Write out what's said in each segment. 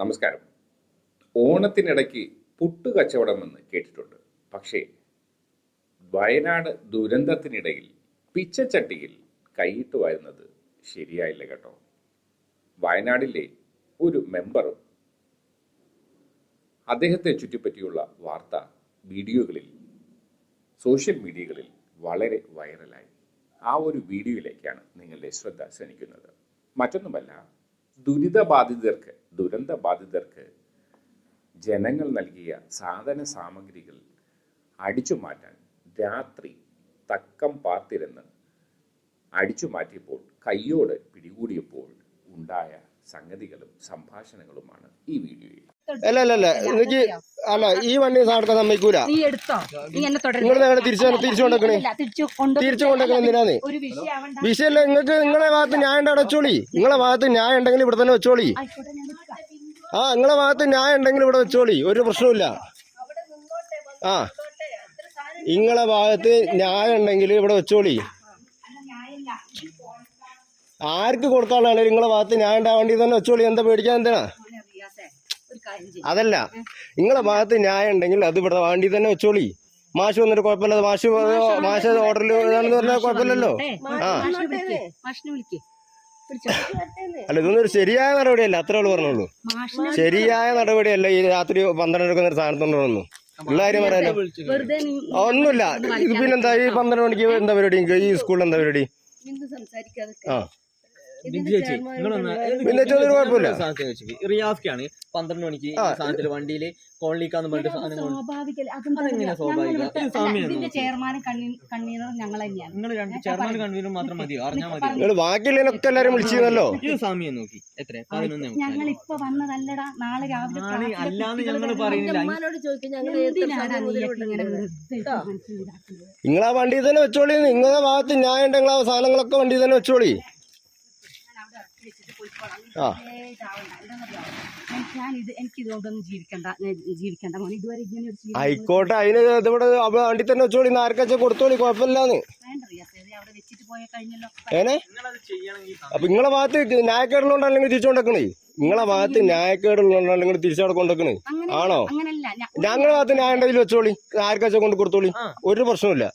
നമസ്കാരം. ഓണത്തിനിടയ്ക്ക് പുട്ടുകച്ചവടമെന്ന് കേട്ടിട്ടുണ്ട്. പക്ഷേ വയനാട് ദുരന്തത്തിനിടയിൽ പിച്ചച്ചട്ടിയിൽ കൈയിട്ട് വരുന്നത് ശരിയായില്ല കേട്ടോ. വയനാടിലെ ഒരു മെമ്പറും അദ്ദേഹത്തെ ചുറ്റിപ്പറ്റിയുള്ള വാർത്ത വീഡിയോകളിൽ സോഷ്യൽ മീഡിയകളിൽ വളരെ വൈറലായി. ആ ഒരു വീഡിയോയിലേക്കാണ് നിങ്ങളുടെ ശ്രദ്ധ ക്ഷണിക്കുന്നത്. മറ്റൊന്നുമല്ല ദുരിതബാധിതർക്ക് ദുരന്ത ബാധിതർക്ക് ജനങ്ങൾ നൽകിയ സാധന സാമഗ്രികൾ അടിച്ചു മാറ്റാൻ രാത്രി തക്കം പാർത്തിരുന്ന് അടിച്ചു മാറ്റിയപ്പോൾ കയ്യോട് പിടികൂടിയപ്പോൾ ഉണ്ടായ സംഗതികളും സംഭാഷണങ്ങളുമാണ് ഈ വീഡിയോയിൽ. അല്ല അല്ല അല്ല എനിക്ക് അല്ല ഈ വണ്ടി സാധനത്തെ സമ്മതിക്കൂല. നീ എടുത്തോ. നീ എന്നെ. നിങ്ങൾ തിരിച്ചു തിരിച്ചു കൊണ്ടേക്കണേ തിരിച്ചു കൊണ്ടേക്കണേ എന്തിനാന്ന്? വിഷയല്ല നിങ്ങൾക്ക് നിങ്ങളെ ഭാഗത്ത് ന്യായം അടച്ചോളി. വെച്ചോളി നിങ്ങളെ ഭാഗത്ത് ന്യായം ഉണ്ടെങ്കിൽ ഇവിടെ തന്നെ വെച്ചോളി. ആ നിങ്ങളെ ഭാഗത്ത് ന്യായം ഉണ്ടെങ്കിൽ ഇവിടെ വെച്ചോളി. ഒരു പ്രശ്നമില്ല ആ നിങ്ങളെ ഭാഗത്ത് ന്യായം ഉണ്ടെങ്കിൽ ഇവിടെ വെച്ചോളി. ആർക്ക് കൊടുക്കാനുള്ളതാണ് നിങ്ങളെ ഭാഗത്ത് ന്യായം ഉണ്ടാവേണ്ടി തന്നെ വെച്ചോളി. എന്താ പേടിക്കാൻ എന്തിനാ മോനെ റിയാസേ, ഒരു കാര്യം ചെയ്യ്. അതല്ല. നിങ്ങളെ ഭാഗത്ത് ന്യായം ഉണ്ടെങ്കിൽ അത് ഇവിടെ വാണ്ടി തന്നെ വെച്ചോളി. മാഷ് വന്നിട്ട് കുഴപ്പമില്ല. മാഷ് മാഷ് ഓർഡറിൽ ഇതാണെന്ന് പറഞ്ഞാൽ കുഴപ്പമില്ലല്ലോ. ആ. അല്ല ഇതൊന്നും ഒരു ശരിയായ നടപടിയല്ല. അത്രേ ഉള്ളൂ പറഞ്ഞോളൂ. ശരിയായ നടപടിയല്ല ഈ രാത്രി പന്ത്രണ്ടരക്ക് ഒരു സ്ഥാനത്തുണ്ടോന്നു ഉള്ള കാര്യം പറയാലോ വെറുതെ നീ ഒന്നുമില്ല. ഇത് പിന്നെന്താ? ഈ പന്ത്രണ്ട് മണിക്ക് എന്താ പരിപാടി? ഈ സ്കൂളിൽ എന്താ പരിപാടി? ആ. റിയാസ്ക്കാണ് പന്ത്രണ്ട് മണിക്ക് സാധനത്തിൽ സാധനത്തിൽ വണ്ടിയിൽ കോളിക്കാന്ന് പറഞ്ഞിട്ട് സാധനം. ചെയർമാനും ഞങ്ങൾ തന്നെയാണ്. നിങ്ങൾ രണ്ട് ചെയർമാൻ കൺവീനർ മാത്രം മതിയോ? അറിഞ്ഞാൽ മതി നിങ്ങൾ ബാക്കിയുള്ളതിനൊക്കെ എല്ലാരും വിളിച്ചിരുന്നല്ലോ ഈ സാമിയെ നോക്കി. എത്ര? പതിനൊന്ന് ഞങ്ങൾ ഇപ്പൊ വന്നതല്ലടാ. നാളെ രാവിലെ അല്ലാന്ന് ഞങ്ങൾ പറയുന്നില്ല. ആ വണ്ടിയിൽ തന്നെ വെച്ചോളി. നിങ്ങളുടെ ഭാഗത്ത് ഞാൻ ഉണ്ടെങ്കിൽ ആ സാധനങ്ങളൊക്കെ വണ്ടി തന്നെ വെച്ചോളി. ആയിക്കോട്ടെ. അതിന് ഇതിവിടെ വണ്ടി തന്നെ വെച്ചോളി. നാരക്കച്ച ആർക്കാച്ചാ കൊടുത്തോളി? കുഴപ്പമില്ലാന്ന്. ഏനെ? അപ്പൊ നിങ്ങളെ ഭാഗത്ത് ന്യായക്കേടുള്ളതുകൊണ്ടല്ലെങ്കിൽ തിരിച്ചുകൊണ്ടേക്കണേ നിങ്ങളെ ഭാഗത്ത് ന്യായക്കേടുള്ളതുകൊണ്ടല്ലെങ്കിൽ തിരിച്ചവിടെ കൊണ്ടേക്കണേ അങ്ങനെ ആണോ? ഞങ്ങളുടെ ഭാഗത്ത് ന്യായം ഉണ്ടെങ്കിൽ വെച്ചോളി. നാരക്കച്ച കൊണ്ട് കൊടുത്തോളി? ഒരു ഒരു പ്രശ്നമില്ല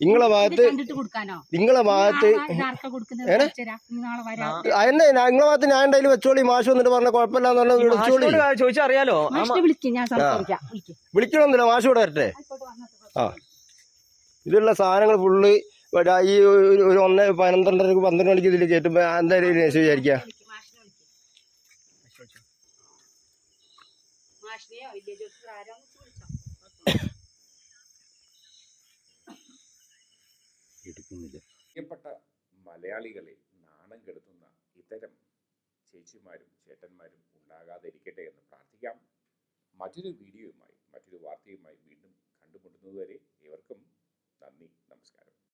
നിങ്ങളെ ഭാഗത്ത് കണ്ടിട്ട് കൊടുക്കാനോ? നിങ്ങളെ ഭാഗത്ത് നാളെ ഇതാർക്കാ കൊടുക്കുന്നത്? ഏനെ? ചോദിച്ചുതരാ. നീ നാളെ വരാം. അതന്നെ നിങ്ങളെ ഭാഗത്ത് ഞാൻ എന്തായാലും വെച്ചോളി മാഷ് വന്നിട്ട് പറഞ്ഞ കുഴപ്പമില്ലാന്ന് പറഞ്ഞാൽ വെച്ചോളി ചോദിച്ചറിയാലോ? മാഷിനെ വിളിക്ക് ഞാൻ സംസാരിക്കാം. വിളിക്ക്. വിളിക്കണമെന്നില്ല മാഷ് ഇവിടെ വരട്ടെ. ആ. ഇതിലുള്ള സാധനങ്ങൾ ഫുള്ള് ഈ ഒരു- ഒന്ന് പന്ത്രണ്ടരക്ക് പന്ത്രണ്ട് മണിക്ക് ഇതിൽ കയറ്റുമ്പോ എന്തായാലും വിചാരിക്ക വിചാരിക്കുക വിളിക്ക്, മാഷിനെ വിളിക്ക്. മാഷിനെയോ വില്ലേജ് ഓഫീസർ ആരാന്ന് മലയാളികളെ നാണം കെടുത്തുന്ന ഇത്തരം ചേച്ചിമാരും ചേട്ടന്മാരും ഉണ്ടാകാതിരിക്കട്ടെ എന്ന് പ്രാർത്ഥിക്കാം. മറ്റൊരു വീഡിയോയുമായി മറ്റൊരു വാർത്തയുമായി വീണ്ടും കണ്ടുമുട്ടുന്നതുവരെ ഏവർക്കും നന്ദി നമസ്കാരം.